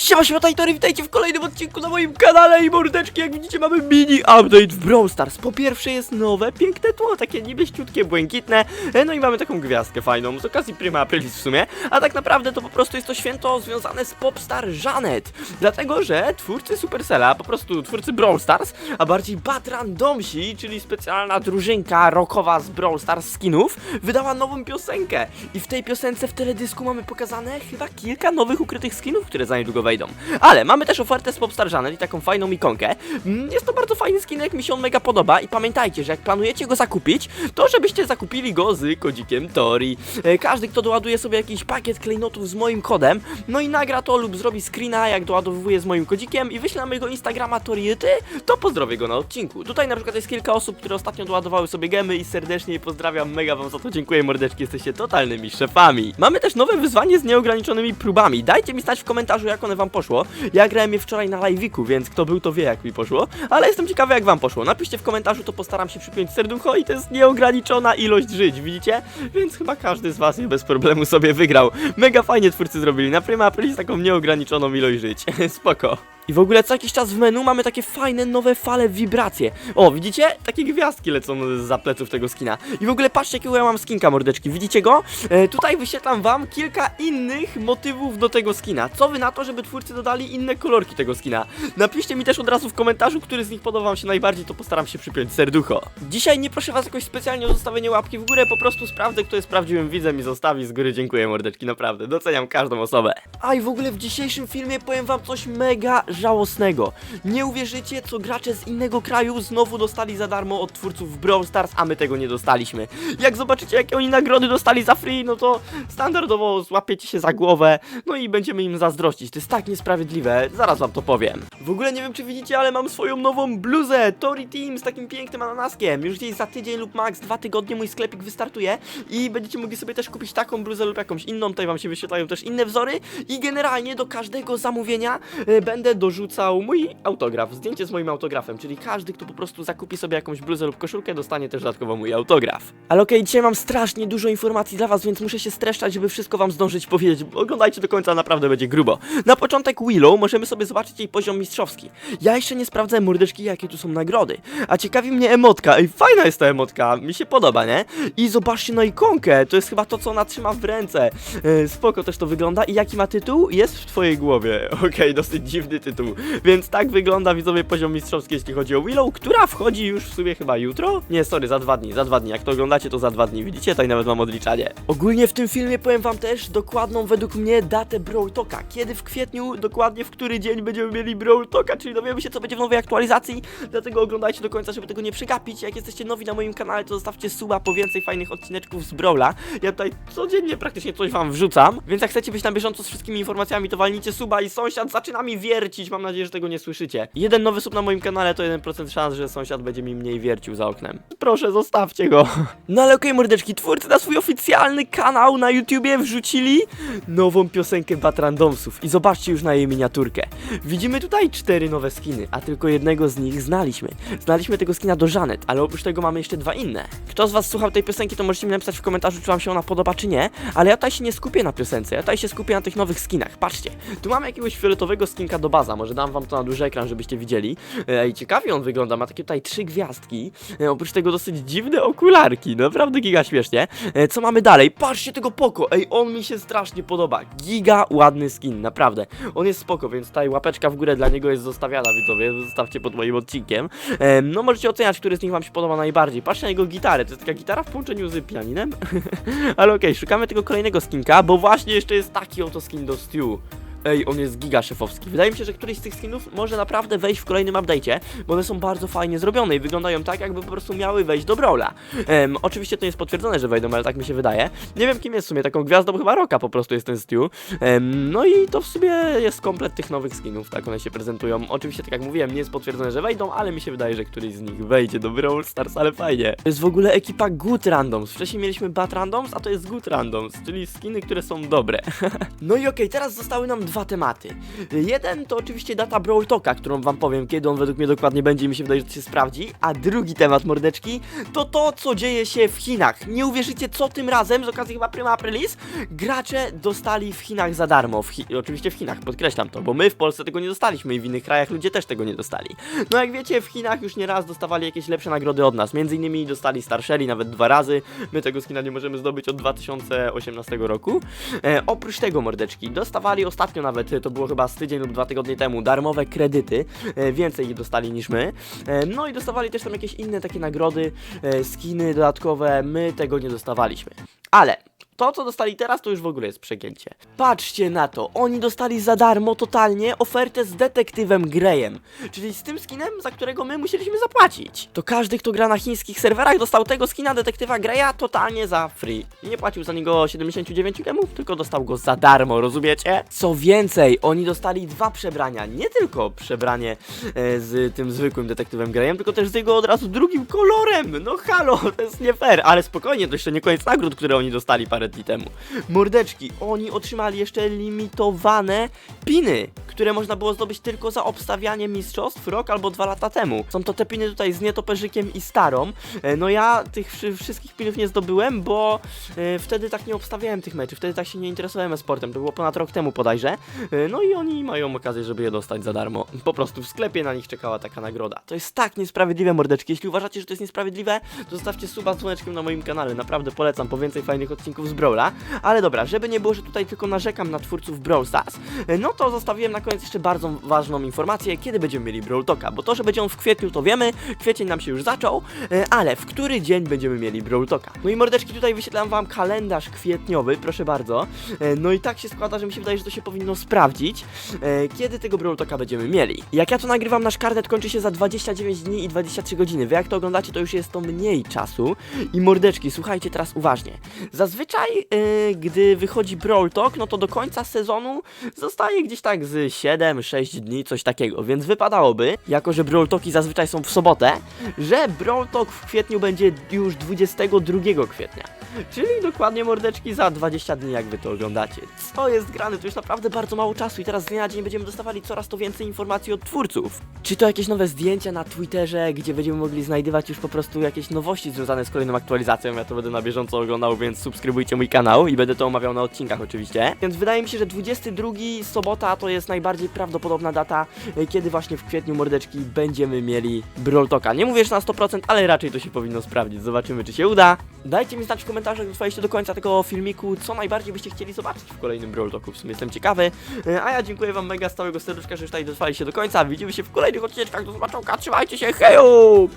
Siema, siema, Tajtory, witajcie w kolejnym odcinku na moim kanale i mordeczki, jak widzicie mamy mini update w Brawl Stars. Po pierwsze jest nowe, piękne tło, takie niebieściutkie, błękitne, e, no i mamy taką gwiazdkę fajną, z okazji Prima Aprilis w sumie, a tak naprawdę to po prostu jest to święto związane z Popstar Janet, dlatego, że twórcy Supercella, po prostu twórcy Brawl Stars, a bardziej Bat Randomsi, czyli specjalna drużynka rockowa z Brawl Stars skinów, wydała nową piosenkę. I w tej piosence w teledysku mamy pokazane chyba kilka nowych ukrytych skinów, które za niedługo wejdą. Ale mamy też ofertę z Popstar Janet i taką fajną ikonkę. Mm, Jest to bardzo fajny skinek, mi się on mega podoba i pamiętajcie, że jak planujecie go zakupić, to żebyście zakupili go z kodzikiem Tori. E, Każdy, kto doładuje sobie jakiś pakiet klejnotów z moim kodem, no i nagra to lub zrobi screena, jak doładowuje z moim kodzikiem i wyśle na mojego Instagrama Toriety, to pozdrowię go na odcinku. Tutaj na przykład jest kilka osób, które ostatnio doładowały sobie gemy i serdecznie je pozdrawiam, mega wam za to dziękuję mordeczki, jesteście totalnymi szefami. Mamy też nowe wyzwanie z nieograniczonymi próbami. Dajcie mi znać w komentarzu, jak wam poszło. Ja grałem je wczoraj na live'iku, więc kto był, to wie, jak mi poszło. Ale jestem ciekawy, jak wam poszło. Napiszcie w komentarzu, to postaram się przypiąć serducho i to jest nieograniczona ilość żyć, widzicie? Więc chyba każdy z was je bez problemu sobie wygrał. Mega fajnie twórcy zrobili. Na Prima Aprilis taką nieograniczoną ilość żyć. Spoko. I w ogóle co jakiś czas w menu mamy takie fajne nowe fale wibracje. O, widzicie? Takie gwiazdki lecą za pleców tego skina. I w ogóle patrzcie jakiego ja mam skinka mordeczki. Widzicie go? E, tutaj wyświetlam wam kilka innych motywów do tego skina. Co wy na to, żeby twórcy dodali inne kolorki tego skina? Napiszcie mi też od razu w komentarzu, który z nich podoba wam się najbardziej, to postaram się przypiąć serducho. Dzisiaj nie proszę was jakoś specjalnie o zostawienie łapki w górę, po prostu sprawdzę, kto jest prawdziwym widzem i zostawi z góry. Dziękuję mordeczki, naprawdę. Doceniam każdą osobę. A i w ogóle w dzisiejszym filmie powiem wam coś mega żałosnego. Nie uwierzycie, co gracze z innego kraju znowu dostali za darmo od twórców Brawl Stars, a my tego nie dostaliśmy. Jak zobaczycie, jakie oni nagrody dostali za free, no to standardowo złapiecie się za głowę, no i będziemy im zazdrościć. To jest tak niesprawiedliwe, zaraz wam to powiem. W ogóle nie wiem, czy widzicie, ale mam swoją nową bluzę Tori Team z takim pięknym ananaskiem. Już gdzieś za tydzień lub max dwa tygodnie mój sklepik wystartuje i będziecie mogli sobie też kupić taką bluzę lub jakąś inną. Tutaj wam się wyświetlają też inne wzory i generalnie do każdego zamówienia e, będę dorzucał mój autograf, zdjęcie z moim autografem, czyli każdy, kto po prostu zakupi sobie jakąś bluzę lub koszulkę, dostanie też dodatkowo mój autograf. Ale okej, dzisiaj mam strasznie dużo informacji dla was, więc muszę się streszczać, żeby wszystko wam zdążyć powiedzieć. Oglądajcie do końca, naprawdę będzie grubo. Na początek Willow możemy sobie zobaczyć jej poziom mistrzowski. Ja jeszcze nie sprawdzę mordeczki, jakie tu są nagrody. A ciekawi mnie emotka. Ej, fajna jest ta emotka, mi się podoba, nie? I zobaczcie na ikonkę, to jest chyba to, co ona trzyma w ręce. E, spoko też to wygląda. I jaki ma tytuł? Jest w twojej głowie. Okej, dosyć dziwny tytuł. Więc tak wygląda widzowie poziom mistrzowski, jeśli chodzi o Willow, która wchodzi już w sumie chyba jutro? Nie, sorry, za dwa dni, za dwa dni. Jak to oglądacie, to za dwa dni. Widzicie? Tutaj nawet mam odliczanie. Ogólnie w tym filmie powiem wam też dokładną według mnie datę Brawl Talka. Kiedy w kwietniu, dokładnie w który dzień będziemy mieli Brawl Talka, czyli dowiemy się, co będzie w nowej aktualizacji. Dlatego oglądajcie do końca, żeby tego nie przegapić. Jak jesteście nowi na moim kanale, to zostawcie suba po więcej fajnych odcineczków z Brawla. Ja tutaj codziennie praktycznie coś wam wrzucam, więc jak chcecie być na bieżąco z wszystkimi informacjami, to walnijcie suba i sąsiad zaczyna mi wiercić. Mam nadzieję, że tego nie słyszycie. Jeden nowy sub na moim kanale to 1% szans, że sąsiad będzie mi mniej wiercił za oknem. Proszę, zostawcie go. No ale okej, mordeczki, twórcy na swój oficjalny kanał na YouTubie wrzucili nową piosenkę Batrandomsów i zobaczcie już na jej miniaturkę. Widzimy tutaj cztery nowe skiny, a tylko jednego z nich znaliśmy. Znaliśmy tego skina do Janet, ale oprócz tego mamy jeszcze dwa inne. Kto z was słuchał tej piosenki, to możecie mi napisać w komentarzu, czy wam się ona podoba, czy nie, ale ja tutaj się nie skupię na piosence, ja tutaj się skupię na tych nowych skinach. Patrzcie, tu mamy jakiegoś fioletowego skinka do baza, może dam wam to na duży ekran, żebyście widzieli. E, I ciekawie on wygląda, ma takie tutaj trzy gwiazdki, e, oprócz tego dosyć dziwne okularki, naprawdę giga śmiesznie. E, co mamy dalej? Patrzcie tego Poko, ej, on mi się strasznie podoba, giga ładny skin, naprawdę. On jest spoko, więc tutaj łapeczka w górę dla niego jest zostawiana, widzowie, zostawcie pod moim odcinkiem. No możecie oceniać, który z nich wam się podoba najbardziej. Patrzcie na jego gitarę, to jest taka gitara w połączeniu z pianinem. Ale okej, szukamy tego kolejnego skinka, bo właśnie jeszcze jest taki oto skin do Stew. Ej, on jest giga szefowski. Wydaje mi się, że któryś z tych skinów może naprawdę wejść w kolejnym update'cie, bo one są bardzo fajnie zrobione i wyglądają tak, jakby po prostu miały wejść do Brawla. Em, oczywiście to nie jest potwierdzone, że wejdą, ale tak mi się wydaje. Nie wiem, kim jest w sumie, taką gwiazdą chyba Roka po prostu jest ten Stew. Em, no i to w sumie jest komplet tych nowych skinów, tak one się prezentują. Oczywiście, tak jak mówiłem, nie jest potwierdzone, że wejdą, ale mi się wydaje, że któryś z nich wejdzie do Brawl Stars, ale fajnie. To jest w ogóle ekipa Good Randoms. Wcześniej mieliśmy Bad Randoms, a to jest Good Randoms, czyli skiny, które są dobre. no i okej, teraz zostały nam dwa tematy. Jeden to oczywiście data Brawl Talka, którą wam powiem, kiedy on według mnie dokładnie będzie i mi się wydaje, że to się sprawdzi. A drugi temat, mordeczki, to to, co dzieje się w Chinach. Nie uwierzycie, co tym razem, z okazji chyba Prima Aprilis, gracze dostali w Chinach za darmo. W Chi oczywiście w Chinach, podkreślam to, bo my w Polsce tego nie dostaliśmy i w innych krajach ludzie też tego nie dostali. No jak wiecie, w Chinach już nieraz dostawali jakieś lepsze nagrody od nas. Między innymi dostali Starsheli nawet dwa razy. My tego skina nie możemy zdobyć od 2018 roku. E, oprócz tego, mordeczki, dostawali ostatnio nawet, e, to było chyba z tydzień lub dwa tygodnie temu, darmowe kredyty. E, więcej ich dostali niż my. E, no i dostawali też tam jakieś inne takie nagrody, skiny dodatkowe. My tego nie dostawaliśmy. Ale to, co dostali teraz, to już w ogóle jest przegięcie. Patrzcie na to, oni dostali za darmo totalnie ofertę z detektywem Greyem, czyli z tym skinem, za którego my musieliśmy zapłacić. To każdy, kto gra na chińskich serwerach, dostał tego skina detektywa Greya totalnie za free. Nie płacił za niego 79 gemów, tylko dostał go za darmo, rozumiecie? Co więcej, oni dostali dwa przebrania, nie tylko przebranie e, z tym zwykłym detektywem Greyem, tylko też z jego od razu drugim kolorem. No halo, to jest nie fair, ale spokojnie, to jeszcze nie koniec nagród, które oni dostali parę temu. Mordeczki, oni otrzymali jeszcze limitowane piny, które można było zdobyć tylko za obstawianie mistrzostw rok albo dwa lata temu. Są to te piny tutaj z nietoperzykiem i starą. E, No ja tych wszy- wszystkich pinów nie zdobyłem, bo e, wtedy tak nie obstawiałem tych meczów, wtedy tak się nie interesowałem sportem, to było ponad rok temu bodajże. E, No i oni mają okazję, żeby je dostać za darmo. Po prostu w sklepie na nich czekała taka nagroda. To jest tak niesprawiedliwe, mordeczki. Jeśli uważacie, że to jest niesprawiedliwe, to zostawcie suba z na moim kanale. Naprawdę polecam po więcej fajnych odcinków z Brawla. Ale dobra, żeby nie było, że tutaj tylko narzekam na twórców Brawl Stars, e, no to zostawiłem na koniec jeszcze bardzo ważną informację, kiedy będziemy mieli Brawl Talka, bo to, że będzie on w kwietniu, to wiemy, kwiecień nam się już zaczął, e, ale w który dzień będziemy mieli Brawl Talka? No i mordeczki, tutaj wyświetlam wam kalendarz kwietniowy, proszę bardzo. E, No i tak się składa, że mi się wydaje, że to się powinno sprawdzić, kiedy tego Brawl Talka będziemy mieli. Jak ja to nagrywam, nasz karnet kończy się za 29 dni i 23 godziny. Wy jak to oglądacie, to już jest to mniej czasu. I mordeczki, słuchajcie teraz uważnie. Zazwyczaj, e, gdy wychodzi Brawl Talk, no to do końca sezonu zostaje gdzieś tak z 7-6 dni, coś takiego. Więc wypadałoby, jako że Brawl Talki zazwyczaj są w sobotę, że Brawl Talk w kwietniu będzie już 22 kwietnia. Czyli dokładnie mordeczki za 20 dni, jak wy to oglądacie. Co jest grane? To już naprawdę bardzo mało czasu i teraz z dnia na dzień będziemy dostawali coraz to więcej informacji od twórców. Czy to jakieś nowe zdjęcia na Twitterze, gdzie będziemy mogli znajdywać już po prostu jakieś nowości związane z kolejną aktualizacją. Ja to będę na bieżąco oglądał, więc subskrybujcie mój kanał i będę to omawiał na odcinkach oczywiście. Więc wydaje mi się, że 22 sobota to jest najbardziej prawdopodobna data, e, kiedy właśnie w kwietniu mordeczki będziemy mieli Brawl Talka. Nie mówię, że na 100%, ale raczej to się powinno sprawdzić. Zobaczymy, czy się uda. Dajcie mi znać w komentarzach, jak trwaliście do końca tego filmiku, co najbardziej byście chcieli zobaczyć w kolejnym Brawl Talku. W sumie jestem ciekawy. E, A ja dziękuję wam mega z całego serduszka, że tutaj dotrwaliście do końca. Widzimy się w kolejnych odcinkach. Do zobaczenia, trzymajcie się, hejo!